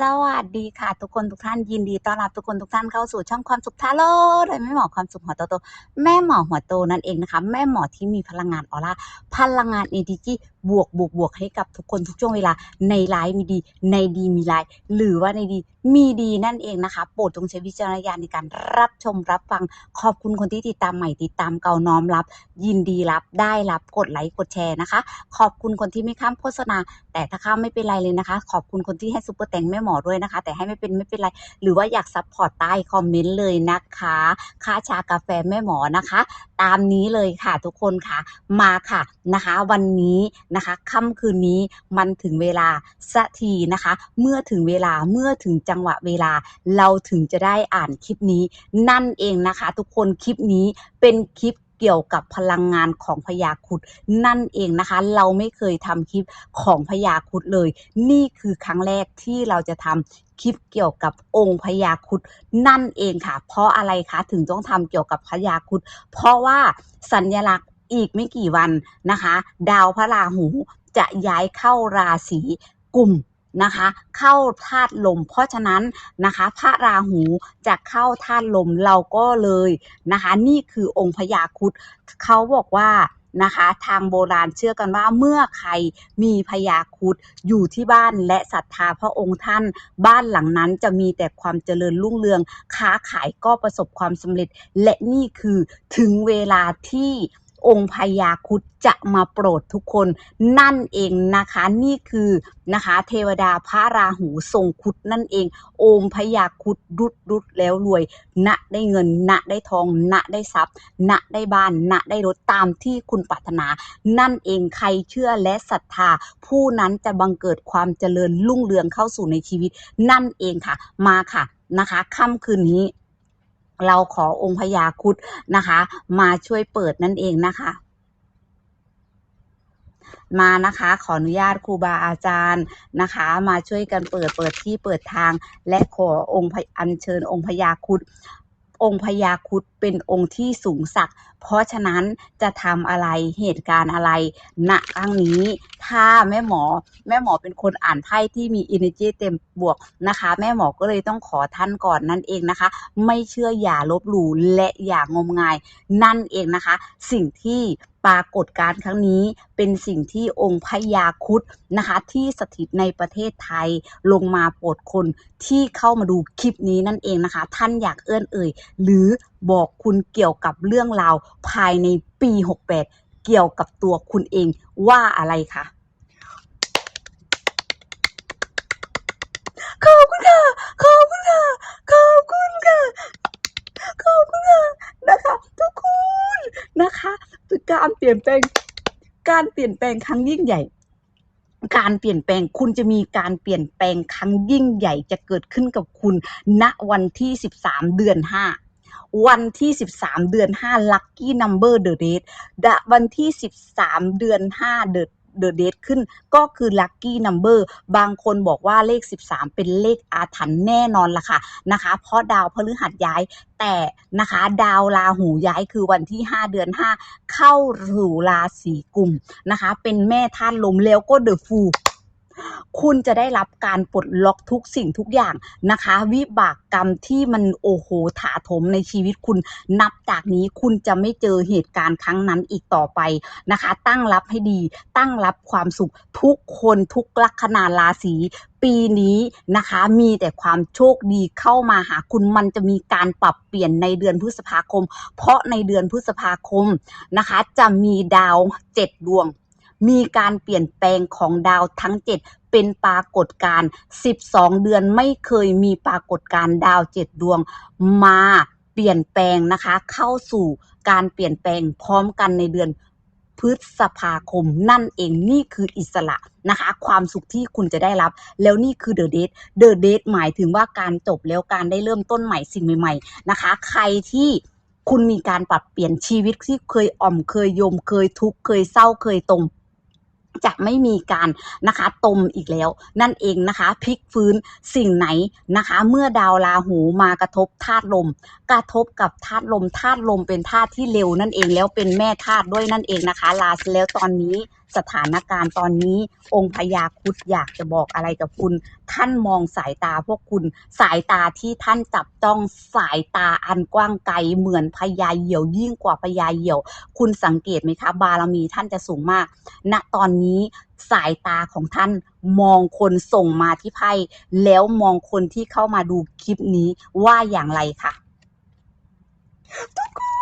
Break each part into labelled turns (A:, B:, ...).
A: สวัสดีค่ะทุกคนทุกท่านยินดีต้อนรับทุกคนทุกท่านเข้าสู่ช่องความสุขทาโร่โดยแม่หมอความสุขหัวโตโตแม่หมอหัวโตนั่นเองนะคะ แม่หมอที่มีพลังงานออร่าพลังงานเอทีจีบวกบวกบวกให้กับทุกคนทุกช่วงเวลาในร้ายมีดี ในดีมีร้ายหรือว่าในดีมีดีนั่นเองนะคะโปรดจงใช้วิจารณญาณในการรับชมรับฟังขอบคุณคนที่ติดตามใหม่ติดตามเก่าน้อมรับ ยินดีรับได้รับกดไลค์กดแชร์นะคะ ขอบคุณคนที่ไม่ข้ามโฆษณา แต่ถ้าข้ามไม่เป็นไรเลยนะคะ ขอบคุณคนที่ให้ซุปเปอร์แตงแม่หมอด้วยนะคะ แต่ให้ไม่เป็นไม่เป็นไร หรือว่าอยากซัพพอร์ตใต้คอมเมนต์เลยนะคะ ค่าชากาแฟแม่หมอนะคะ ตามนี้เลยค่ะทุกคนค่ะมาค่ะนะคะ วันนี้นะคะค่ำคืนนี้มันถึงเวลาสักทีนะคะ เมื่อถึงเวลาเมื่อถึงจังหวะเวลาเราถึงจะได้อ่านคลิปนี้ นั่นเองนะคะ ทุกคนคลิปนี้เป็นคลิป เกี่ยวกับพลังงานของพญาคุดนั่นเองนะคะ เราไม่เคยทำคลิปของพญาคุดเลย นี่คือครั้งแรกที่เราจะทำคลิปเกี่ยวกับองค์พญาคุดนั่นเองค่ะ เพราะอะไรคะถึงต้องทำเกี่ยวกับพญาคุดเพราะว่าสัญลักษณ์อีกไม่กี่วันนะคะ ดาวพระราหูจะย้ายเข้าราศีกุม นะคะ เข้าธาตุลม เพราะฉะนั้นนะคะ พระราหูจะเข้าธาตุลมเราก็เลยนะคะ นี่คือองค์พญาครุดเขาบอกว่านะคะทางโบราณเชื่อกันว่าเมื่อใครมีพญาครุดอยู่ที่บ้านและศรัทธาพระองค์ท่าน บ้านหลังนั้นจะมีแต่ความเจริญรุ่งเรือง ค้าขายก็ประสบความสำเร็จ และนี่คือถึงเวลาที่ องค์พญาคุดจะมาโปรดทุกคนนั่นเองนะคะนี่คือนะคะเทวดาพระราหูทรงคุดนั่นเองโอมพญาคุดรุดรุดแล้วรวย ณได้เงิน ณได้ทอง ณได้ทรัพย์ ณได้บ้าน ณได้รถตามที่คุณปรารถนา นั่นเองใครเชื่อและศรัทธา ผู้นั้นจะบังเกิดความเจริญรุ่งเรืองเข้าสู่ในชีวิต นั่นเองค่ะมาค่ะนะคะค่ำคืนนี้ เราขอองค์พญาคุดนะคะ มาช่วยเปิดนั่นเองนะคะ มานะคะ ขออนุญาตครูบาอาจารย์นะคะ มาช่วยกันเปิดเปิดที่เปิดทาง และขอองค์อัญเชิญองค์พญาคุด องค์พญาครุดเป็นองค์ที่สูงสัก เพราะฉะนั้นจะทำอะไรเหตุการณ์อะไรณครั้งนี้ ถ้าแม่หมอแม่หมอเป็นคนอ่านไพ่ที่มี energy เต็มบวกนะคะ แม่หมอก็เลยต้องขอท่านก่อนนั่นเองนะคะ ไม่เชื่ออย่าลบหลู่และอย่างมงายนั่นเองนะคะ สิ่งที่ ปรากฏการณ์ครั้งนี้เป็นสิ่งที่องค์พญาคุดนะคะ ที่สถิตในประเทศไทยลงมาโปรดคนที่เข้ามาดูคลิปนี้นั่นเองนะคะ ท่านอยากเอื้อนเอ่ย หรือบอกคุณเกี่ยวกับเรื่องราวภายในปี 68 เกี่ยวกับตัวคุณเองว่าอะไรคะขอบคุณค่ะขอบคุณค่ะขอบคุณค่ะขอบคุณค่ะนะคะทุกคน นะคะการเปลี่ยนแปลง การเปลี่ยนแปลงครั้งยิ่งใหญ่ การเปลี่ยนแปลงคุณจะมีการเปลี่ยนแปลงครั้งยิ่งใหญ่จะเกิดขึ้นกับคุณ ณวันที่ 13 เดือน5วันที่ 13 เดือน 5 Lucky Number The Date ดะวันที่ 13 เดือน 5 The เดอะเดทขึ้นก็คือลัคกี้นัมเบอร์บางคนบอกว่าเลข 13 เป็นเลขอาถรรพ์แน่นอนล่ะค่ะนะคะ เพราะดาวพฤหัสย้ายแต่นะคะดาวราหูย้ายคือวันที่ 5 เดือน 5 เข้าสู่ราศีกุมนะคะ เป็นแม่ธาตุลมแล้วก็เดอะฟู คุณจะได้รับการปลดล็อกทุกสิ่งทุกอย่างนะคะ วิบากกรรมที่มันโอ้โหถาถมในชีวิตคุณนับจากนี้คุณจะไม่เจอเหตุการณ์ครั้งนั้นอีกต่อไปนะคะ ตั้งรับให้ดี ตั้งรับความสุขทุกคนทุกลัคนาราศีปีนี้นะคะมีแต่ความโชคดีเข้ามาหาคุณมันจะมีการปรับเปลี่ยนในเดือนพฤษภาคม เพราะในเดือนพฤษภาคมนะคะ จะมีดาวเจ็ดดวง มีการเปลี่ยนแปลงของดาวทั้ง 7 เป็นปรากฏการณ์ 12 เดือนไม่เคยมีปรากฏการณ์ดาว 7 ดวงมาเปลี่ยนแปลงนะคะ เข้าสู่การเปลี่ยนแปลงพร้อมกันในเดือนพฤษภาคมนั่นเองนี่คืออิสระนะคะ ความสุขที่คุณจะได้รับ แล้วนี่คือเดอะเดทเดอะเดทหมายถึงว่าการจบแล้วการได้เริ่มต้นใหม่สิ่งใหม่ ๆ นะคะ ใครที่คุณมีการปรับเปลี่ยนชีวิตที่เคยอ่อมเคยยมเคยทุกข์เคยเศร้าเคยตรง จะไม่มีการนะคะตมอีกแล้ว นั่นเองนะคะพลิกฟื้นสิ่งไหนนะคะ เมื่อดาวราหูมากระทบธาตุลม กระทบกับธาตุลมธาตุลมเป็นธาตุที่เร็วนั่นเองแล้วเป็นแม่ธาตุด้วยนั่นเองนะคะลาแล้วตอนนี้ สถานการณ์ตอนนี้ องค์พญาครุดอยากจะบอกอะไรกับคุณ ท่านมองสายตาพวกคุณ สายตาที่ท่านจับจ้องสายตาอันกว้างไกลเหมือนพญาเหยี่ยวยิ่งกว่าพญาเหยี่ยว คุณสังเกตไหมคะ บารมีท่านจะสูงมาก ณตอนนี้สายตาของท่านมองคนส่งมาที่ไพ่แล้วมองคนที่เข้ามาดูคลิปนี้ว่าอย่างไรค่ะทุกคน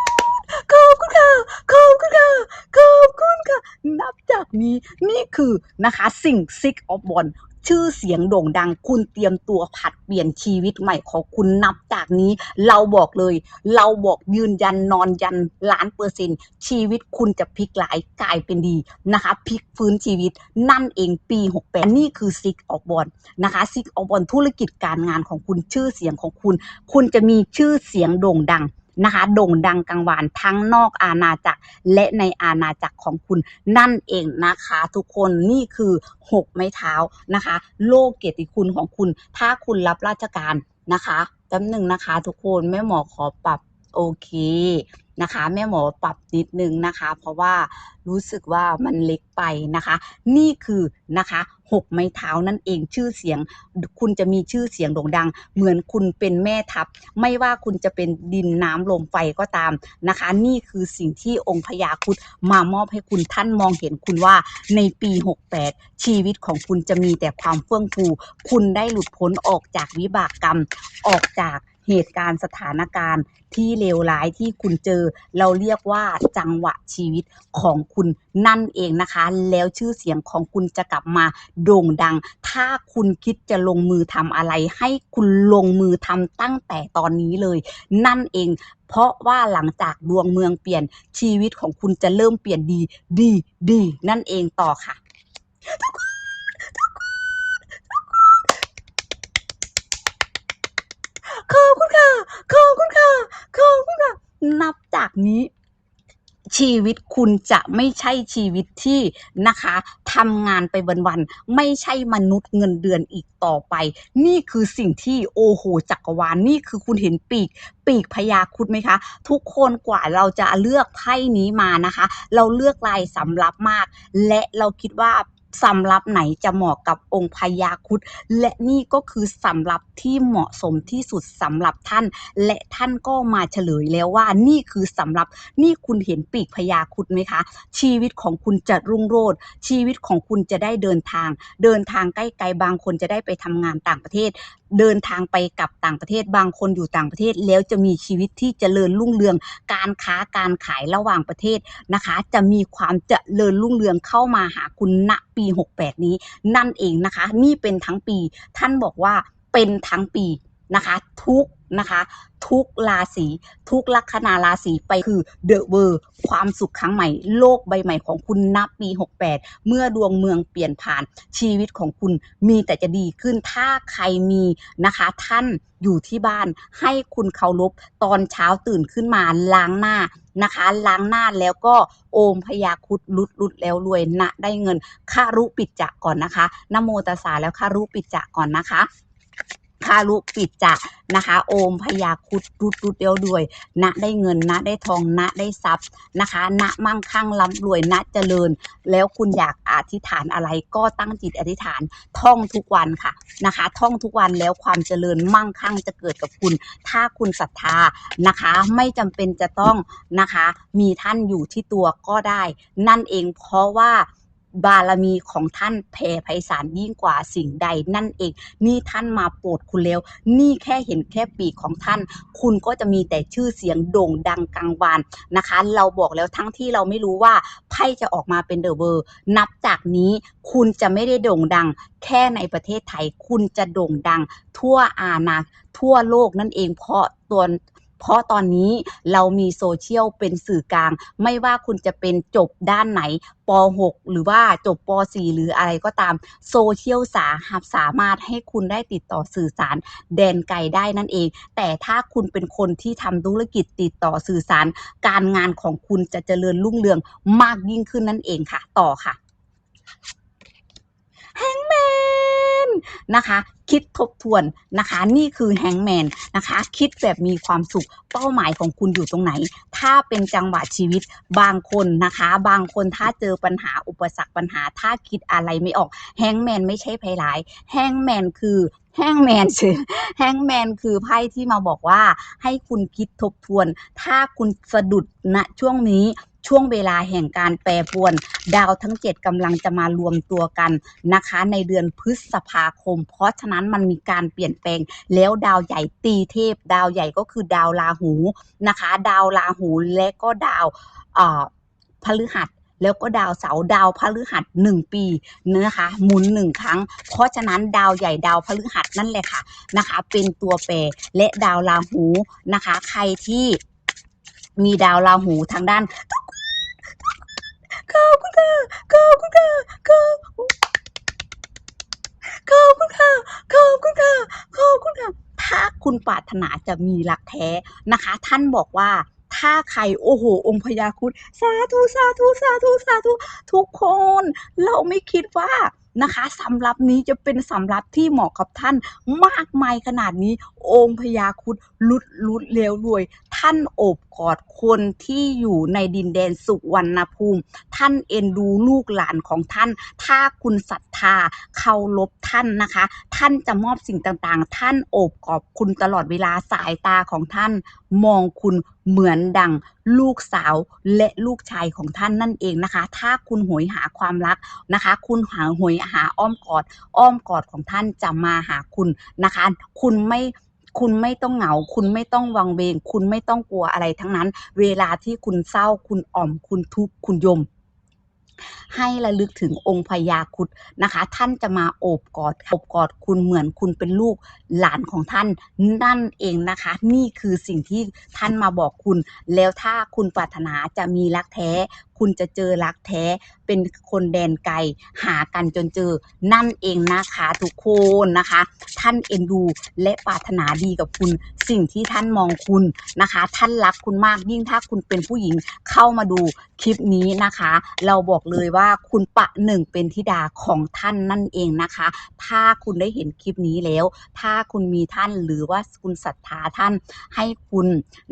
A: ขอบคุณค่ะ ขอบคุณค่ะ ขอบคุณค่ะ นับจากนี้นี่คือนะคะสิ่ง Six of w a n d ชื่อเสียงโด่งดังคุณเตรียมตัวผัดเปลี่ยนชีวิตใหม่ของคุณนับจากนี้ เราบอกเลย เราบอกยืนยันนอนยันล้านเปอร์เซ็นต์ชีวิตคุณจะพลิกหลายกลายเป็นดีนะคะพลิกฟื้นชีวิตนั่นเองปี 68 นี่คือ Six of w a n d นะคะ Six of w a n d ธุรกิจการงานของคุณชื่อเสียงของคุณ คุณจะมีชื่อเสียงโด่งดัง นะคะโด่งดังกังวานทั้งนอกอาณาจักรและในอาณาจักรของคุณนั่นเองนะคะ ทุกคนนี่คือหกไม้เท้านะคะ โลกเกียรติคุณของคุณ ถ้าคุณรับราชการนะคะแป๊บหนึ่งนะคะ ทุกคนแม่หมอขอปรับ โอเคนะคะแม่หมอปรับนิดนึงนะคะ เพราะว่ารู้สึกว่ามันเล็กไปนะคะ นี่คือนะคะหกไม้เท้านั่นเองชื่อเสียง คุณจะมีชื่อเสียงโด่งดัง เหมือนคุณเป็นแม่ทัพ ไม่ว่าคุณจะเป็นดินน้ำลมไฟก็ตามนะคะ นี่คือสิ่งที่องค์พญาคุดมามอบให้คุณท่านมองเห็นคุณว่าในปี 68 ชีวิตของคุณจะมีแต่ความเฟื่องฟู คุณได้หลุดพ้นออกจากวิบากกรรมออกจาก เหตุการณ์สถานการณ์ที่เลวร้ายที่คุณเจอ เราเรียกว่าจังหวะชีวิตของคุณนั่นเองนะคะ แล้วชื่อเสียงของคุณจะกลับมาโด่งดัง ถ้าคุณคิดจะลงมือทำอะไร ให้คุณลงมือทำตั้งแต่ตอนนี้เลย นั่นเองเพราะว่าหลังจากดวงเมืองเปลี่ยนชีวิตของคุณจะเริ่มเปลี่ยนดี ดีดี นั่นเองต่อค่ะ ขอบคุณค่ะ ขอบคุณค่ะ ขอบคุณค่ะ นับจากนี้ ชีวิตคุณจะไม่ใช่ชีวิตที่นะคะทำงานไปวันๆไม่ใช่มนุษย์เงินเดือนอีกต่อไป นี่คือสิ่งที่โอโหจักรวาลนี่คือคุณเห็นปีกปีกพญาคุดไหมคะ ทุกคนกว่าเราจะเลือกไพ่นี้มานะคะ เราเลือกลายสำรับมาก และเราคิดว่า สำรับไหนจะเหมาะกับองค์พญาคุดและนี่ก็คือสำรับที่เหมาะสมที่สุดสำหรับท่าน และท่านก็มาเฉลยแล้วว่านี่คือสำรับนี่คุณเห็นปีกพญาคุดไหมคะ ชีวิตของคุณจะรุ่งโรจน์ชีวิตของคุณจะได้เดินทาง เดินทางใกล้ๆบางคนจะได้ไปทำงานต่างประเทศเดินทางไปกับต่างประเทศบางคนอยู่ต่างประเทศแล้วจะมีชีวิตที่เจริญรุ่งเรือง การค้าการขายระหว่างประเทศนะคะ จะมีความเจริญรุ่งเรืองเข้ามาหาคุณณปี 68 นี้ นั่นเองนะคะ นี่เป็นทั้งปี ท่านบอกว่าเป็นทั้งปีนะคะ ทุก นะคะ ทุกราศีทุกลัคนาราศีไปคือเดอะเวอร์ความสุขครั้งใหม่ โลกใบใหม่ของคุณณปี 68 เมื่อดวงเมืองเปลี่ยนผ่านชีวิตของคุณมีแต่จะดีขึ้นถ้าใครมีนะคะ ท่านอยู่ที่บ้านให้คุณเคารพตอนเช้าตื่นขึ้นมาล้างหน้านะคะ ล้างหน้าแล้วก็โอมพยาคุดลุดลุดแล้วรวยนะได้เงินคารุปิดจะก่อนนะคะนโมตัสสาแล้วคารุปิดจะก่อนนะคะ คารุปิดจะนะคะ โอมพยาคุดรุดรุดเดียวด้วยนะได้เงินนะได้ทองนะได้ทรัพย์นะคะนะมั่งคั่งร่ำรวยนะเจริญ แล้วคุณอยากอธิษฐานอะไรก็ตั้งจิตอธิษฐานท่องทุกวันค่ะนะคะ ท่องทุกวันแล้วความเจริญมั่งคั่งจะเกิดกับคุณ ถ้าคุณศรัทธานะคะ ไม่จำเป็นจะต้องนะคะ มีท่านอยู่ที่ตัวก็ได้ นั่นเองเพราะว่า บารมีของท่านแผ่ไพศาลยิ่งกว่าสิ่งใดนั่นเอง นี่ท่านมาโปรดคุณแล้ว นี่แค่เห็นแค่ปีกของท่าน คุณก็จะมีแต่ชื่อเสียงโด่งดังกังวานนะคะ เราบอกแล้วทั้งที่เราไม่รู้ว่าไพ่จะออกมาเป็นเดอะเวอร์นับจากนี้คุณจะไม่ได้โด่งดัง แค่ในประเทศไทยคุณจะโด่งดัง ทั่วอาณาทั่วโลกนั่นเองเพราะตัว เพราะตอนนี้เรามีโซเชียลเป็นสื่อกลาง ไม่ว่าคุณจะเป็นจบด้านไหนป .6 หรือว่าจบป .4 หรืออะไรก็ตามโซเชียลสาหับสามารถให้คุณได้ติดต่อสื่อสาร แดนไกลได้นั่นเอง แต่ถ้าคุณเป็นคนที่ทำธุรกิจติดต่อสื่อสาร การงานของคุณจะเจริญรุ่งเรืองมากยิ่งขึ้นนั่นเองค่ะ ต่อค่ะแฮงแม นนนะคะ คิดทบทวนนะคะ นี่คือแฮงแมนนะคะ คิดแบบมีความสุขเป้าหมายของคุณอยู่ตรงไหน ถ้าเป็นจังหวะชีวิตบางคนนะคะ บางคนถ้าเจอปัญหาอุปสรรคปัญหา ถ้าคิดอะไรไม่ออกแฮงแมนไม่ใช่ภัยร้ายแฮงแมนคือแฮงแมนคือแฮงแมนคือไพ่ที่มาบอกว่าให้คุณคิดทบทวน ถ้าคุณสะดุดณช่วงนี้ ช่วงเวลาแห่งการแปรปรวน ดาวทั้ง 7กำลังจะมารวมตัวกันนะคะ ในเดือนพฤษภาคม เพราะฉะนั้นมันมีการเปลี่ยนแปลง แล้วดาวใหญ่ตีเทพ ดาวใหญ่ก็คือดาวราหูนะคะ ดาวราหูและก็ดาวพฤหัสแล้วก็ดาวเสาร์ดาวพฤหัสหนึ่งปีนะคะหมุนหนึ่งครั้ง เพราะฉะนั้นดาวใหญ่ดาวพฤหัสนั่นแหละค่ะนะคะ เป็นตัวแปรและดาวราหูนะคะ ใครที่มีดาวราหูทางด้าน ขอบคุณค่ะขอบคุณค่ะขอบขอบคุณค่ะขอบคุณค่ะขอบคุณค่ะถ้าคุณปรารถนาจะมีรักแท้นะคะ ท่านบอกว่าถ้าใครโอ้โห องค์พญาครุดสาธุสาธุสาธุสาธุทุกคน เราไม่คิดว่านะคะสำรับนี้จะเป็นสำรับที่เหมาะกับท่านมากมายขนาดนี้ องค์พญาคุดลุดลุดเลวรวย ท่านโอบ กอดคนที่อยู่ในดินแดนสุวรรณภูมิ ท่านเอ็นดูลูกหลานของท่าน ถ้าคุณศรัทธาเคารพท่านนะคะ ท่านจะมอบสิ่งต่างๆ ท่านโอบกอบคุณตลอดเวลาสายตาของท่าน มองคุณเหมือนดังลูกสาวและลูกชายของท่านนั่นเองนะคะ ถ้าคุณหวยหาความรักนะคะ คุณหาหวยหาอ้อมกอด อ้อมกอดของท่านจะมาหาคุณนะคะ คุณไม่ คุณไม่ต้องเหงา คุณไม่ต้องวังเวง คุณไม่ต้องกลัวอะไรทั้งนั้น เวลาที่คุณเศร้า คุณอ่อม คุณทุกข์ คุณยม ให้ระลึกถึงองค์พญาคุดนะคะ ท่านจะมาโอบกอดโอบกอดคุณเหมือนคุณเป็นลูกหลานของท่านนั่นเองนะคะ นี่คือสิ่งที่ท่านมาบอกคุณ แล้วถ้าคุณปรารถนาจะมีรักแท้ คุณจะเจอรักแท้เป็นคนแดนไกลหากันจนเจอนั่นเองนะคะทุกคนนะคะ ท่านเอ็นดูและปรารถนาดีกับคุณ สิ่งที่ท่านมองคุณนะคะ ท่านรักคุณมากยิ่งถ้าคุณเป็นผู้หญิงเข้ามาดูคลิปนี้นะคะ เราบอกเลยว่าคุณปะหนึ่งเป็นธิดาของท่านนั่นเองนะคะ ถ้าคุณได้เห็นคลิปนี้แล้ว ถ้าคุณมีท่านหรือว่าคุณศรัทธาท่านให้คุณ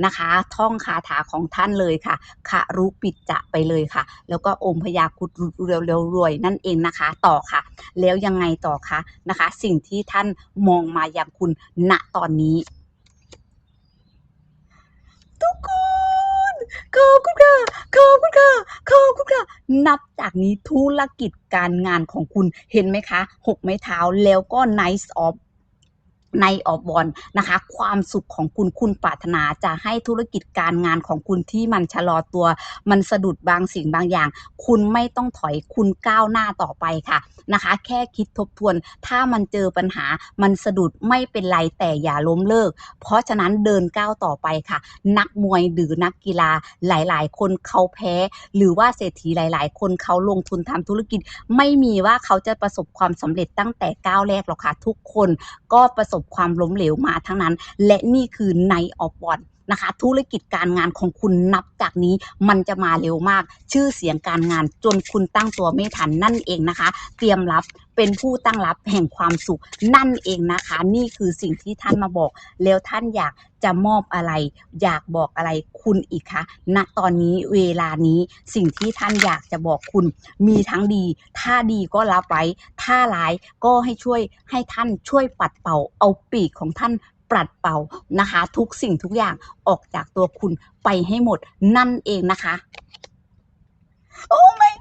A: นะคะ ท่องคาถาของท่านเลยค่ะคารุปิจจะไปเลยค่ะ แล้วก็องค์พญาครุดเร็วเร็วรวยนั่นเองนะคะ ต่อค่ะ แล้วยังไงต่อคะนะคะ สิ่งที่ท่านมองมาอย่างคุณณตอนนี้ ทุกคนขอบคุณค่ะขอบคุณค่ะขอบคุณค่ะ นับจากนี้ธุรกิจการงานของคุณเห็นไหมคะหกไม้เท้าแล้วก็ Nice of ในออบบอลนะคะ ความสุขของคุณคุณปรารถนาจะให้ธุรกิจการงานของคุณที่มันชะลอตัว มันสะดุดบางสิ่งบางอย่าง คุณไม่ต้องถอยคุณก้าวหน้าต่อไปค่ะนะคะ แค่คิดทบทวน ถ้ามันเจอปัญหามันสะดุดไม่เป็นไรแต่อย่าล้มเลิก เพราะฉะนั้นเดินก้าวต่อไปค่ะ นักมวยหรือนักกีฬาหลาย ๆ คนเขาแพ้ หรือว่าเศรษฐีหลาย ๆ คนเขาลงทุนทำธุรกิจ ไม่มีว่าเขาจะประสบความสำเร็จตั้งแต่ก้าวแรกหรอกค่ะทุกคน ก็ประสบความล้มเหลวมาทั้งนั้น และนี่คือในออฟบอล นะคะ ธุรกิจการงานของคุณนับจากนี้มันจะมาเร็วมาก ชื่อเสียงการงานจนคุณตั้งตัวไม่ทันนั่นเองนะคะ เตรียมรับเป็นผู้ตั้งรับแห่งความสุขนั่นเองนะคะ นี่คือสิ่งที่ท่านมาบอก แล้วท่านอยากจะมอบอะไร อยากบอกอะไรคุณอีกคะณตอนนี้เวลานี้สิ่งที่ท่านอยากจะบอกคุณ มีทั้งดี ถ้าดีก็รับไว้ ถ้าร้ายก็ให้ช่วยให้ท่านช่วยปัดเป่าเอาปีกของท่าน ปลัดเป่านะคะ ทุกสิ่งทุกอย่างออกจากตัวคุณไปให้หมดนั่นเองนะคะ โอ้ my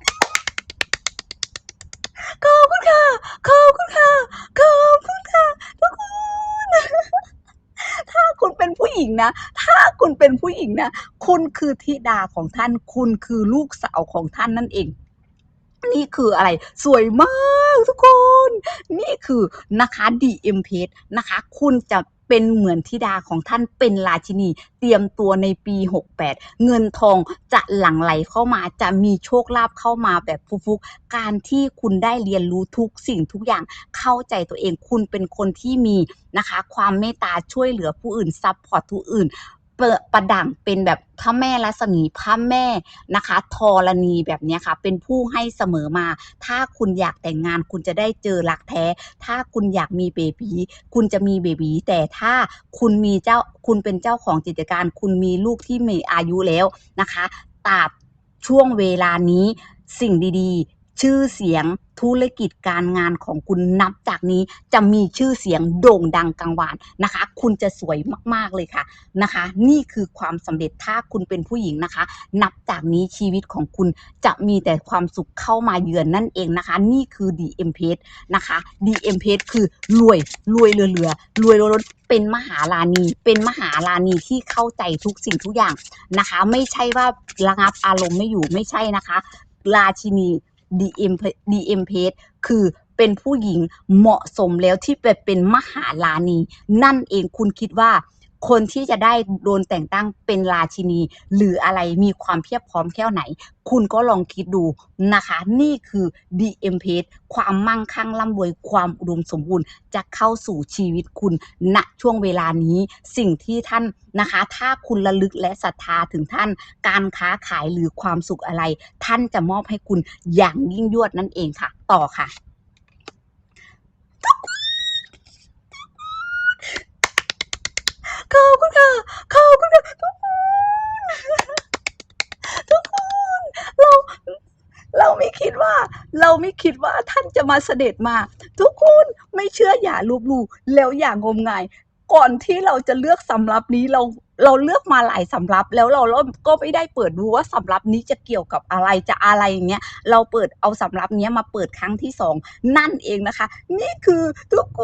A: ขอบคุณค่ะขอบคุณค่ะขอบคุณค่ะทุกคนถ้าคุณเป็นผู้หญิงนะ ถ้าคุณเป็นผู้หญิงนะ คุณคือธิดาของท่าน คุณคือลูกสาวของท่านนั่นเอง นี่คืออะไร สวยมากทุกคน นี่คือนะคะ DM p a g e นะคะ คุณจะ เป็นเหมือนธิดาของท่านเป็นราชินี เตรียมตัวในปี 68 เงินทองจะหลั่งไหลเข้ามาจะมีโชคลาภเข้ามาแบบฟุกๆ การที่คุณได้เรียนรู้ทุกสิ่งทุกอย่างเข้าใจตัวเองคุณเป็นคนที่มีนะคะ ความเมตตาช่วยเหลือผู้อื่นซัพพอร์ตผู้อื่น เปิดประดังเป็นแบบพระแม่รัศมีพระแม่นะคะธรณีแบบนี้ค่ะ เป็นผู้ให้เสมอมา ถ้าคุณอยากแต่งงานคุณจะได้เจอรักแท้ ถ้าคุณอยากมีเบบีคุณจะมีเบบีแต่ถ้าคุณมีเจ้าคุณเป็นเจ้าของกิจการ คุณมีลูกที่มีอายุแล้วนะคะตราบช่วงเวลานี้สิ่งดีๆ ชื่อเสียงธุรกิจการงานของคุณนับจากนี้จะมีชื่อเสียงโด่งดังกังวานนะคะ คุณจะสวยมากๆเลยค่ะนะคะ นี่คือความสำเร็จถ้าคุณเป็นผู้หญิงนะคะ นับจากนี้ชีวิตของคุณจะมีแต่ความสุขเข้ามาเยือนนั่นเองนะคะ นี่คือ DM p a g e นะคะ DM p a g e คือรวยรวยเรือๆรวยล้นเป็นมหาราณีเป็นมหาราณีที่เข้าใจทุกสิ่งทุกอย่างนะคะ ไม่ใช่ว่าระงับอารมณ์ไม่อยู่ไม่ใช่นะคะ ราชินี DM DM p a g e คือเป็นผู้หญิงเหมาะสมแล้วที่ไปเป็นมหาราณีนั่นเองคุณคิดว่า คนที่จะได้โดนแต่งตั้งเป็นราชินี หรืออะไรมีความเพียบพร้อมแค่ไหน คุณก็ลองคิดดูนะคะ นี่คือ DM p a g e ความมั่งคั่งร่ำรวยความอุดมสมบูรณ์ จะเข้าสู่ชีวิตคุณณช่วงเวลานี้ สิ่งที่ท่านนะคะ ถ้าคุณระลึกและศรัทธาถึงท่าน การค้าขายหรือความสุขอะไร ท่านจะมอบให้คุณอย่างยิ่งยวดนั่นเองค่ะ ต่อค่ะ อบคุณค่ะขอบคุณค่ะทุกคน ทุกคน เรา เราไม่คิดว่า เราไม่คิดว่าท่านจะมาเสด็จมา ทุกคนไม่เชื่ออย่าลบหลู่แล้วอย่างงมงาย ก่อนที่เราจะเลือกสำรับนี้เรา เราเลือกมาหลายสำรับแล้วเราก็ไม่ได้เปิดดูว่าสำรับนี้จะเกี่ยวกับอะไรจะอะไรอย่างเงี้ยเราเปิดเอาสำรับเนี้ยมาเปิดครั้งที่สองนั่นเองนะคะ นี่คือทุกค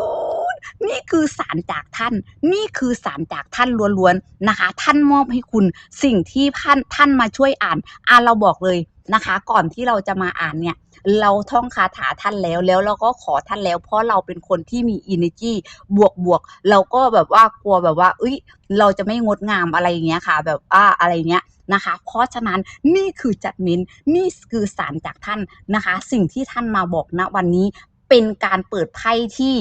A: นนี่คือสารจากท่าน นี่คือสารจากท่านล้วนๆนะคะ ท่านมอบให้คุณสิ่งที่ท่านท่านมาช่วยอ่านอ่านเราบอกเลย นะคะ ก่อนที่เราจะมาอ่านเนี่ยเราท่องคาถาท่านแล้วแล้วเราก็ขอท่านแล้ว เพราะเราเป็นคนที่มี energy บวกบวกเราก็แบบว่ากลัวแบบว่าเอ้ยเราจะไม่งดงามอะไรอย่างเงี้ยค่ะ แบบอ่าอะไรเงี้ยนะคะ เพราะฉะนั้นนี่คือจัดมินนี่คือสารจากท่านนะคะ สิ่งที่ท่านมาบอกณวันนี้เป็นการเปิดไพ่ที่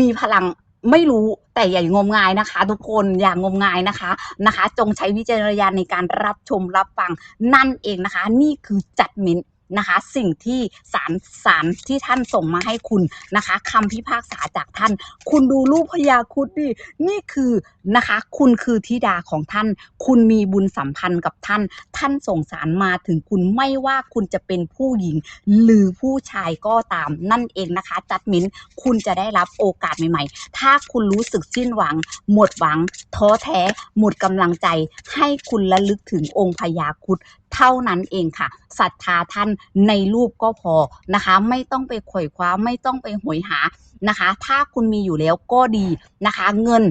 A: มีพลัง ไม่รู้แต่อย่างงมงายนะคะ ทุกคนอย่างงมงายนะคะนะคะ จงใช้วิจารณญาณในการรับชมรับฟังนั่นเองนะคะ นี่คือจัดมิน นะคะ สิ่งที่สารสารที่ท่านส่งมาให้คุณนะคะคำพิพากษาจากท่าน คุณดูรูปพญาครุดดินี่คือนะคะ คุณคือธิดาของท่าน คุณมีบุญสัมพันธ์กับท่าน ท่านส่งสารมาถึงคุณไม่ว่าคุณจะเป็นผู้หญิง หรือผู้ชายก็ตามนั่นเองนะคะ จัดมินคุณจะได้รับโอกาสใหม่ ๆ ถ้าคุณรู้สึกสิ้นหวัง หมดหวัง ท้อแท้ หมดกำลังใจ ให้คุณระลึกถึงองค์พญาครุดเท่านั้นเองค่ะศรัทธาท่านในรูปก็พอนะคะ ไม่ต้องไปขวอยคว้าไม่ต้องไปหวยหานะคะ ถ้าคุณมีอยู่แล้วก็ดีนะคะ เงิน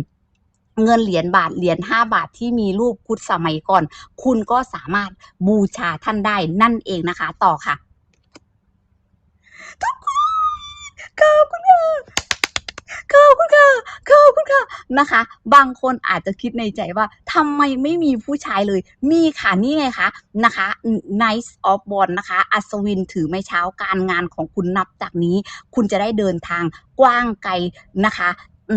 A: เงินเหรียญบาทเหรียญ5 บาทที่มีรูปครุดสมัยก่อน คุณก็สามารถบูชาท่านได้นั่นเองนะคะ ต่อค่ะทุกคนขอบคุณค่ะ ขอบคุณค่ะขอบคุณค่ะนะคะ บางคนอาจจะคิดในใจว่าทำไมไม่มีผู้ชายเลย มีค่ะนี่ไงคะนะคะ Nice of b o n นะคะ อัศวินถือไม้เช้าการงานของคุณนับจากนี้ คุณจะได้เดินทางกว้างไกลนะคะ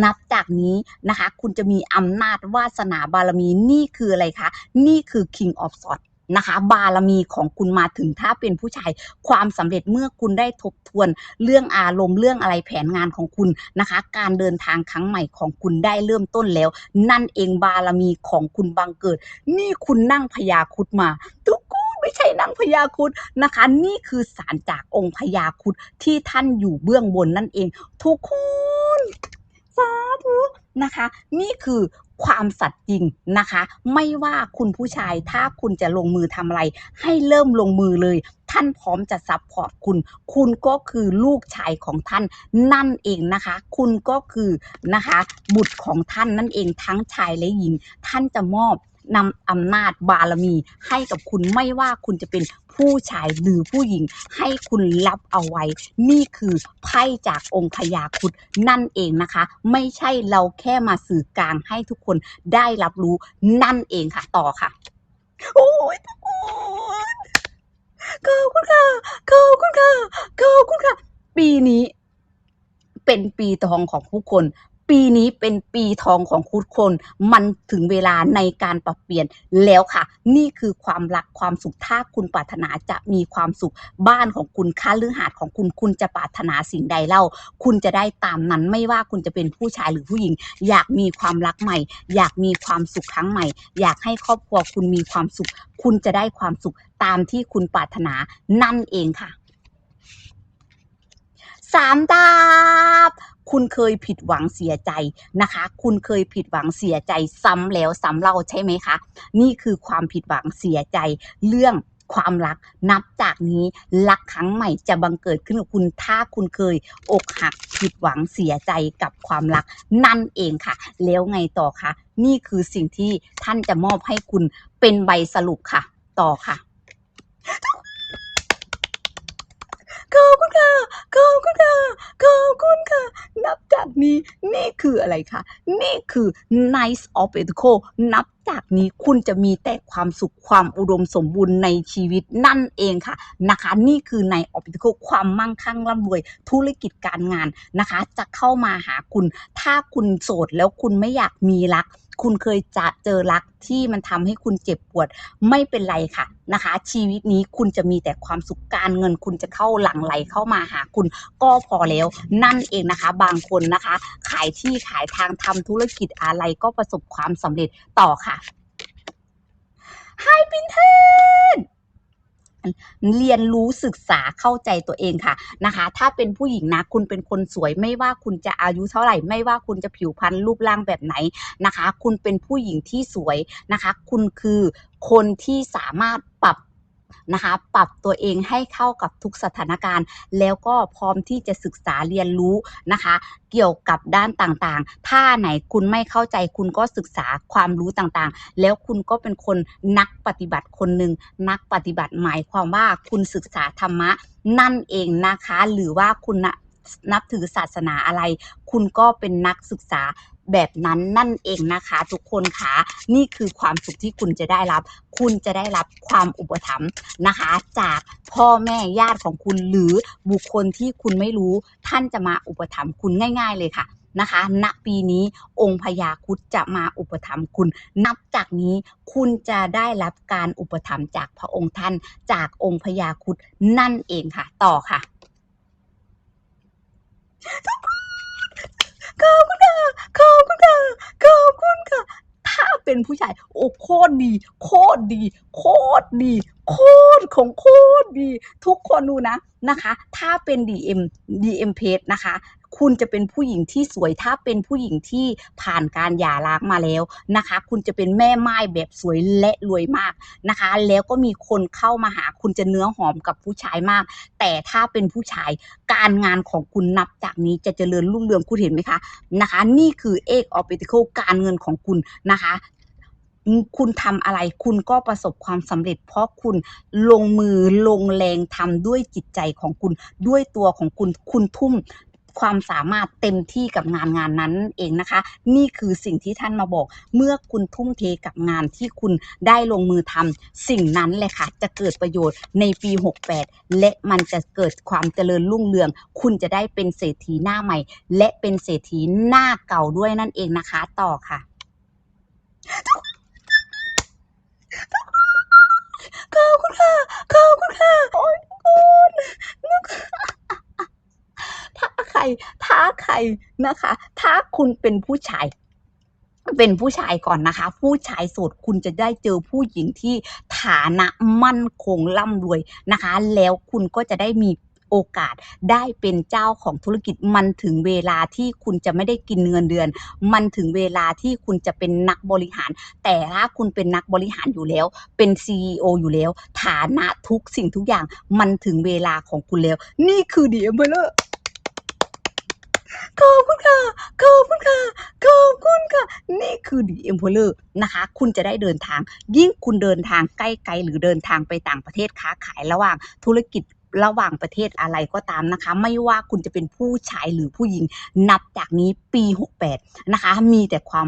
A: นับจากนี้นะคะ คุณจะมีอำนาจวาสนาบารมีนี่คืออะไรคะ นี่คือ King of Swords นะคะ บารมีของคุณมาถึงถ้าเป็นผู้ชาย ความสำเร็จเมื่อคุณได้ทบทวนเรื่องอารมณ์เรื่องอะไรแผนงานของคุณนะคะ การเดินทางครั้งใหม่ของคุณได้เริ่มต้นแล้ว นั่นเองบารมีของคุณบังเกิด นี่คุณนั่งพญาคุดมาทุกคนไม่ใช่นั่งพญาคุดนะคะ นี่คือสารจากองค์พญาคุดที่ท่านอยู่เบื้องบนนั่นเอง ทุกคนสาธุนะคะ นี่คือ ความสัตย์จริงนะคะ ไม่ว่าคุณผู้ชายถ้าคุณจะลงมือทำอะไร ให้เริ่มลงมือเลย ท่านพร้อมจะซัพพอร์ตคุณ คุณก็คือลูกชายของท่านนั่นเองนะคะ คุณก็คือนะคะ บุตรของท่านนั่นเองทั้งชายและหญิง ท่านจะมอบ นำอำนาจบารมี ให้กับคุณไม่ว่าคุณจะเป็นผู้ชายหรือผู้หญิง ให้คุณรับเอาไว้ นี่คือไพ่จากองค์พญาคุดนั่นเองนะคะ ไม่ใช่เราแค่มาสื่อกลางให้ทุกคนได้รับรู้นั่นเองค่ะ ต่อค่ะ โอ้ยทุกคนขอบคุณค่ะขอบคุณค่ะขอบคุณค่ะ ปีนี้เป็นปีทองของผู้คน ปีนี้เป็นปีทองของทุกคน มันถึงเวลาในการปรับเปลี่ยนแล้วค่ะ นี่คือความรักความสุขถ้าคุณปรารถนาจะมีความสุขบ้านของคุณค่าลือหาดของคุณคุณจะปรารถนาสิ่งใดเล่า คุณจะได้ตามนั้นไม่ว่าคุณจะเป็นผู้ชายหรือผู้หญิง อยากมีความรักใหม่ อยากมีความสุขครั้งใหม่ อยากให้ครอบครัวคุณมีความสุข คุณจะได้ความสุขตามที่คุณปรารถนานั่นเองค่ะ สามดาบ คุณเคยผิดหวังเสียใจนะคะ คุณเคยผิดหวังเสียใจซ้ำแล้วซ้ำเล่าใช่ไหมคะ นี่คือความผิดหวังเสียใจเรื่องความรักนับจากนี้รักครั้งใหม่จะบังเกิดขึ้นกับคุณถ้าคุณเคย อกหักผิดหวังเสียใจกับความรัก นั่นเองค่ะ แล้วไงต่อคะนี่คือสิ่งที่ท่านจะมอบให้คุณเป็นใบสรุปค่ะ ต่อค่ะ ขอบคุณค่ะขอบคุณค่ะขอบคุณค่ะ นับจากนี้นี่คืออะไรคะนี่คือ Nice of Pentacle นับจากนี้คุณจะมีแต่ความสุขความอุดมสมบูรณ์ในชีวิตนั่นเองค่ะนะคะ นี่คือใน of Pentacle ความมั่งคั่งร่ำรวยธุรกิจการงานนะคะ จะเข้ามาหาคุณ ถ้าคุณโสดแล้วคุณไม่อยากมีรัก คุณเคยจะเจอรักที่มันทำให้คุณเจ็บปวดไม่เป็นไรค่ะนะคะ ชีวิตนี้คุณจะมีแต่ความสุขการเงิน คุณจะเข้าหลั่งไหลเข้ามาหาคุณก็พอแล้ว นั่นเองนะคะ บางคนนะคะ ขายที่ขายทางทำธุรกิจอะไรก็ประสบความสำเร็จต่อค่ะ Hi ปินเทน เรียนรู้ศึกษาเข้าใจตัวเองค่ะนะคะ ถ้าเป็นผู้หญิงนะคุณเป็นคนสวยไม่ว่าคุณจะอายุเท่าไหร่ ไม่ว่าคุณจะผิวพรรณรูปร่างแบบไหนนะคะ คุณเป็นผู้หญิงที่สวยนะคะ คุณคือคนที่สามารถปรับ นะคะ ปรับตัวเองให้เข้ากับทุกสถานการณ์ แล้วก็พร้อมที่จะศึกษาเรียนรู้นะคะ เกี่ยวกับด้านต่างๆ ถ้าไหนคุณไม่เข้าใจคุณก็ศึกษาความรู้ต่างๆ แล้วคุณก็เป็นคนนักปฏิบัติคนหนึ่งนักปฏิบัติหมายความว่าคุณศึกษาธรรมะนั่นเองนะคะ หรือว่าคุณนะนับถือศาสนาอะไร คุณก็เป็นนักศึกษา แบบนั้นนั่นเองนะคะ ทุกคนคะนี่คือความสุขที่คุณจะได้รับ คุณจะได้รับความอุปถัมภ์นะคะ จากพ่อแม่ญาติของคุณหรือบุคคลที่คุณไม่รู้ ท่านจะมาอุปถัมภ์คุณง่าย ๆ เลยค่ะนะคะณปีนี้องค์พญาครุดจะมาอุปถัมภ์คุณ นับจากนี้คุณจะได้รับการอุปถัมภ์จากพระองค์ท่านจากองค์พญาครุดนั่นเองค่ะ ต่อค่ะขอบคุณค่ะขอบคุณ ค่ะ ขอบคุณค่ะ ถ้าเป็นผู้ชายโอ้โคตรดี โคตรดี โคตรดี โคตรของโคตรดี ทุกคนดูนะนะคะ ถ้าเป็น DM DM page นะคะ คุณจะเป็นผู้หญิงที่สวยถ้าเป็นผู้หญิงที่ผ่านการหย่าร้างมาแล้วนะคะ คุณจะเป็นแม่ไม้แบบสวยและรวยมากนะคะ แล้วก็มีคนเข้ามาหาคุณจะเนื้อหอมกับผู้ชายมาก แต่ถ้าเป็นผู้ชายการงานของคุณนับจากนี้จะเจริญรุ่งเรืองคุณเห็นไหมคะนะคะ นี่คือเอกออปติคการเงินของคุณนะคะคุณทำอะไรคุณก็ประสบความสำเร็จ เพราะคุณลงมือลงแรงทำด้วยจิตใจของคุณด้วยตัวของคุณคุณทุ่ม ความสามารถเต็มที่กับงานงานนั้นเองนะคะ นี่คือสิ่งที่ท่านมาบอก เมื่อคุณทุ่มเทกับงานที่คุณได้ลงมือทำสิ่งนั้นแหละค่ะ จะเกิดประโยชน์ในปี 68 และมันจะเกิดความเจริญรุ่งเรือง คุณจะได้เป็นเศรษฐีหน้าใหม่ และเป็นเศรษฐีหน้าเก่าด้วยนั่นเองนะคะ ต่อค่ะ ขอบคุณค่ะ ขอบคุณค่ะ โอ้ยคุณถ้าใคร ถ้าใคร นะคะ ถ้าคุณเป็นผู้ชายเป็นผู้ชายก่อนนะคะ ผู้ชายโสดคุณจะได้เจอผู้หญิงที่ฐานะมั่นคงร่ำรวยนะคะ แล้วคุณก็จะได้มีโอกาสได้เป็นเจ้าของธุรกิจมันถึงเวลาที่คุณจะไม่ได้กินเงินเดือน มันถึงเวลาที่คุณจะเป็นนักบริหาร แต่ถ้าคุณเป็นนักบริหารอยู่แล้ว เป็น CEO อยู่แล้ว ฐานะทุกสิ่งทุกอย่างมันถึงเวลาของคุณแล้ว นี่คือดีเอมเบอร์ ขอบคุณค่ะ ขอบคุณค่ะ ขอบคุณค่ะ นี่คือดีเอ็มเพลอร์นะคะ คุณจะได้เดินทาง ยิ่งคุณเดินทางใกล้ๆหรือเดินทางไปต่างประเทศค้าขายระหว่างธุรกิจระหว่างประเทศอะไรก็ตามนะคะ ไม่ว่าคุณจะเป็นผู้ชายหรือผู้หญิง นับจากนี้ปี 68 นะคะ มีแต่ความ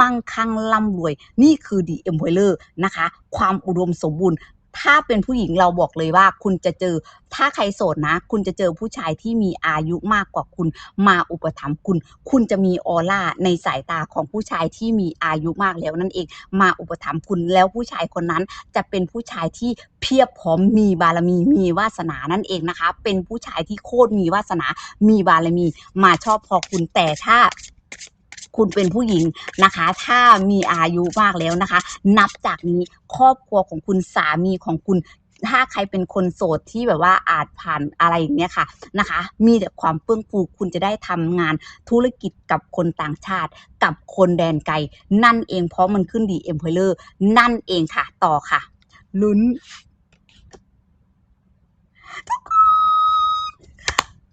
A: มั่งคั่งร่ำรวย นี่คือดีเอ็มเพลอร์นะคะ ความอุดมสมบูรณ์ ถ้าเป็นผู้หญิงเราบอกเลยว่า คุณจะเจอ ถ้าใครโสดนะ คุณจะเจอผู้ชายที่มีอายุมากกว่าคุณ มาอุปถัมภ์คุณ คุณจะมีออร่าในสายตาของผู้ชายที่มีอายุมากแล้วนั่นเอง มาอุปถัมภ์คุณแล้วผู้ชายคนนั้นจะเป็นผู้ชายที่เพียบพร้อมมีบารมีมีวาสนานั่นเองนะคะ เป็นผู้ชายที่โคตรมีวาสนา มีบารมี มาชอบพอคุณแต่ถ้า คุณเป็นผู้หญิงนะคะ ถ้ามีอายุมากแล้วนะคะ นับจากนี้ครอบครัวของคุณสามีของคุณถ้าใครเป็นคนโสดที่แบบว่าอาจผ่านอะไรอย่างเนี้ยค่ะนะคะ มีแต่ความเฟื่องฟูคุณจะได้ทำงานธุรกิจกับคนต่างชาติ กับคนแดนไกล นั่นเองเพราะมันขึ้นดีเอ็มเพลอร์นั่นเองค่ะ ต่อค่ะ ลุ้น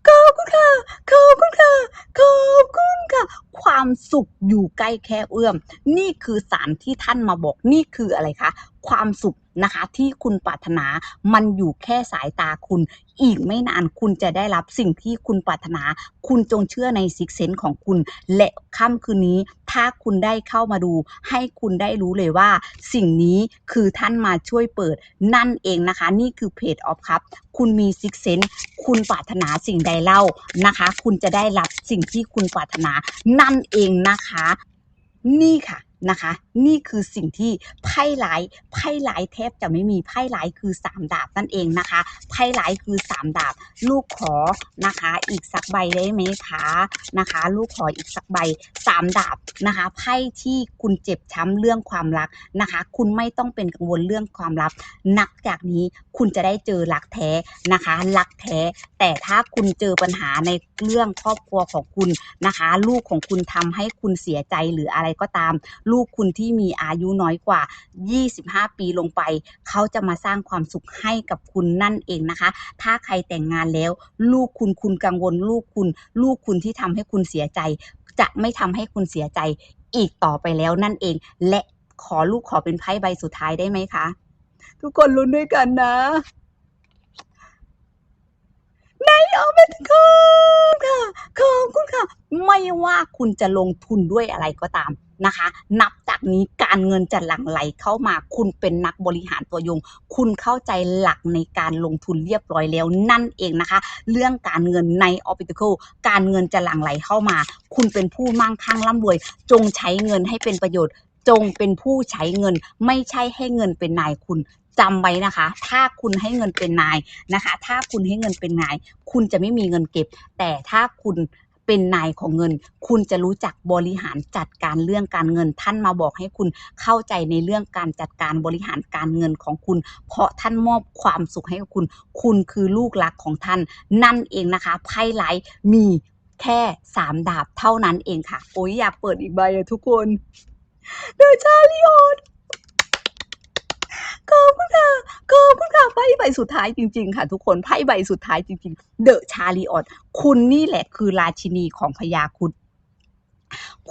A: ขอบคุณค่ะ ขอบคุณค่ะ ขอบคุณค่ะ ความ สุขอยู่ใกล้แค่เอื้อม นี่คือสารที่ท่านมาบอก นี่คืออะไรคะ ความสุขนะคะที่คุณปรารถนามันอยู่แค่สายตาคุณ อีกไม่นานคุณจะได้รับสิ่งที่คุณปรารถนา คุณจงเชื่อในซิกเซนของคุณ และค่ำคืนนี้ ถ้าคุณได้เข้ามาดู ให้คุณได้รู้เลยว่า สิ่งนี้คือท่านมาช่วยเปิด นั่นเองนะคะ นี่คือเพจออฟครับคุณมีซิกเซนคุณปรารถนาสิ่งใดเล่านะคะ คุณจะได้รับสิ่งที่คุณปรารถนานั่นเองนะคะ นี่ค่ะ นะคะ นี่คือสิ่งที่ไพ่ร้ายไพ่ร้ายแทบจะไม่มีไพ่ร้ายคือสามดาบนั่นเองนะคะไพ่ร้ายคือสามดาบ ลูกขอนะคะ อีกสักใบได้ไหมคะนะคะ ลูกขออีกสักใบสามดาบนะคะไพ่ที่คุณเจ็บช้ำเรื่องความรักนะคะ คุณไม่ต้องเป็นกังวลเรื่องความรักนับจากนี้คุณจะได้เจอรักแท้นะคะรักแท้ แต่ถ้าคุณเจอปัญหาในเรื่องครอบครัวของคุณนะคะ ลูกของคุณทำให้คุณเสียใจหรืออะไรก็ตามลูกคุณที่มีอายุน้อยกว่า 25 ปีลงไป เขาจะมาสร้างความสุขให้กับคุณนั่นเองนะคะ ถ้าใครแต่งงานแล้ว ลูกคุณคุณกังวลลูกคุณ ลูกคุณที่ทำให้คุณเสียใจ จะไม่ทำให้คุณเสียใจอีกต่อไปแล้วนั่นเอง และขอลูกขอเป็นไพ่ใบสุดท้ายได้ไหมคะ ทุกคนลุ้นด้วยกันนะในออเมนคอบค่ะขอบคุณค่ะ ไม่ว่าคุณจะลงทุนด้วยอะไรก็ตาม นะคะ นับจากนี้การเงินจะหลั่งไหลเข้ามา คุณเป็นนักบริหารตัวยง คุณเข้าใจหลักในการลงทุนเรียบร้อยแล้วนั่นเองนะคะ เรื่องการเงินในออ p ิ c a l การเงินจะหลั่งไหลเข้ามา คุณเป็นผู้มั่งคั่งร่ำรวย จงใช้เงินให้เป็นประโยชน์ จงเป็นผู้ใช้เงิน ไม่ใช่ให้เงินเป็นนายคุณจำไว้นะคะ ถ้าคุณให้เงินเป็นนายนะคะ ถ้าคุณให้เงินเป็นนาย คุณจะไม่มีเงินเก็บ แต่ถ้าคุณ เป็นนายของเงิน คุณจะรู้จักบริหารจัดการเรื่องการเงิน ท่านมาบอกให้คุณเข้าใจในเรื่องการจัดการบริหารการเงินของคุณ เพราะท่านมอบความสุขให้กับคุณ คุณคือลูกรักของท่าน นั่นเองนะคะไพ่ไลท์มีแค่สามดาบเท่านั้นเองค่ะ โอ้ยอยากเปิดอีกใบอะทุกคน เดชาลิออน ขอบคุณค่ะขอบคุณค่ะไพ่ใบสุดท้ายจริง ๆ ค่ะ ทุกคนไพ่ใบสุดท้ายจริง ๆ เดอะชาลีออนคุณนี่แหละคือราชินีของพญาคุด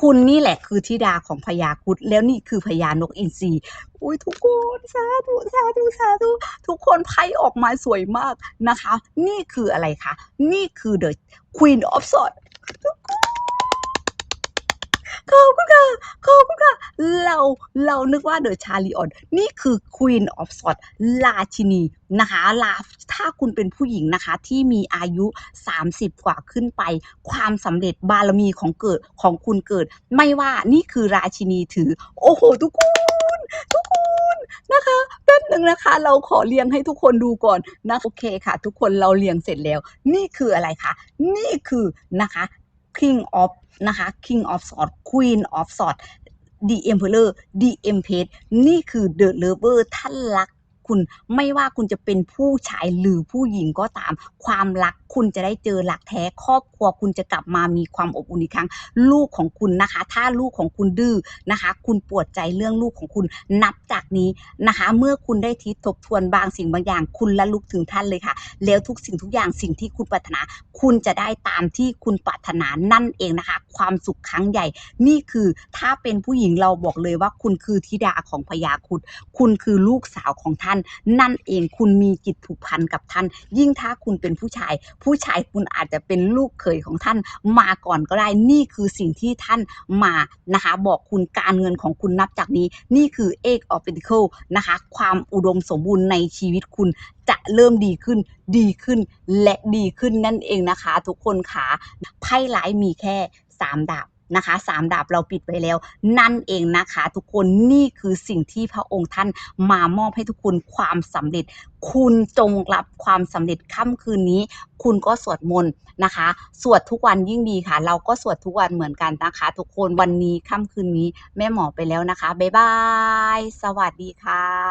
A: คุณนี่แหละคือธิดาของพญาคุดแล้วนี่คือพญานกอินทรีอุ้ยทุกคนสาธุสาธุสาธุทุกคนไพ่ออกมาสวยมากนะคะ นี่คืออะไรคะ นี่คือ The Queen of Swords ทุกคนขอบคุณค่ะ ขอบคุณค่ะ เราเรานึกว่าเดอะชาลีออนนี่คือ Queen of Swords ราชินีนะคะลาถ้าคุณเป็นผู้หญิงนะคะที่มีอายุ 30 กว่าขึ้นไป ความสำเร็จบารมีของเกิดของคุณเกิด ไม่ว่านี่คือราชินีถือ โอ้โห ทุกคนทุกคนนะคะแป๊บหนึ่งนะคะ เราขอเรียงให้ทุกคนดูก่อนนะโอเคค่ะ ทุกคนเราเรียงเสร็จแล้ว นี่คืออะไรคะนี่คือนะคะ King of นะคะ King of Swords Queen of Swords The Emperor The Empress นี่คือ The Lover ท่านรัก คุณไม่ว่าคุณจะเป็นผู้ชายหรือผู้หญิงก็ตาม ความรักคุณจะได้เจอหลักแท้ครอบครัวคุณจะกลับมามีความอบอุ่นอีกครั้ง ลูกของคุณนะคะ ถ้าลูกของคุณดื้อนะคะ คุณปวดใจเรื่องลูกของคุณนับจากนี้นะคะ เมื่อคุณได้ทิศทบทวนบางสิ่งบางอย่าง คุณละลุกถึงท่านเลยค่ะ แล้วทุกสิ่งทุกอย่างสิ่งที่คุณปรารถนา คุณจะได้ตามที่คุณปรารถนานั่นเองนะคะ ความสุขครั้งใหญ่ นี่คือถ้าเป็นผู้หญิงเราบอกเลยว่าคุณคือธิดาของพญาคุดคุณคือลูกสาวของท่านนนั่นเองคุณมีจิตผูกพันกับท่าน ยิ่งถ้าคุณเป็นผู้ชาย ผู้ชายคุณอาจจะเป็นลูกเขยของท่านมาก่อนก็ได้นี่คือสิ่งที่ท่านมานะคะบอกคุณการเงินของคุณนับจากนี้ นี่คือเอกออฟเ t ิเคิลนะคะความอุดมสมบูรณ์ในชีวิตคุณจะเริ่มดีขึ้น ดีขึ้น และดีขึ้นนั่นเองนะคะ ทุกคนค่ะ ไพ่ร้ายมีแค่สามดาบ นะคะสามดาบเราปิดไว้แล้ว นั่นเองนะคะทุกคนนี่คือสิ่งที่พระองค์ท่านมามอบให้ทุกคนความสำเร็จ คุณจงรับความสำเร็จค่ำคืนนี้ คุณก็สวดมนต์นะคะ สวดทุกวันยิ่งดีค่ะ เราก็สวดทุกวันเหมือนกันนะคะ ทุกคนวันนี้ค่ำคืนนี้แม่หมอไปแล้วนะคะบ๊ายบาย สวัสดีค่ะ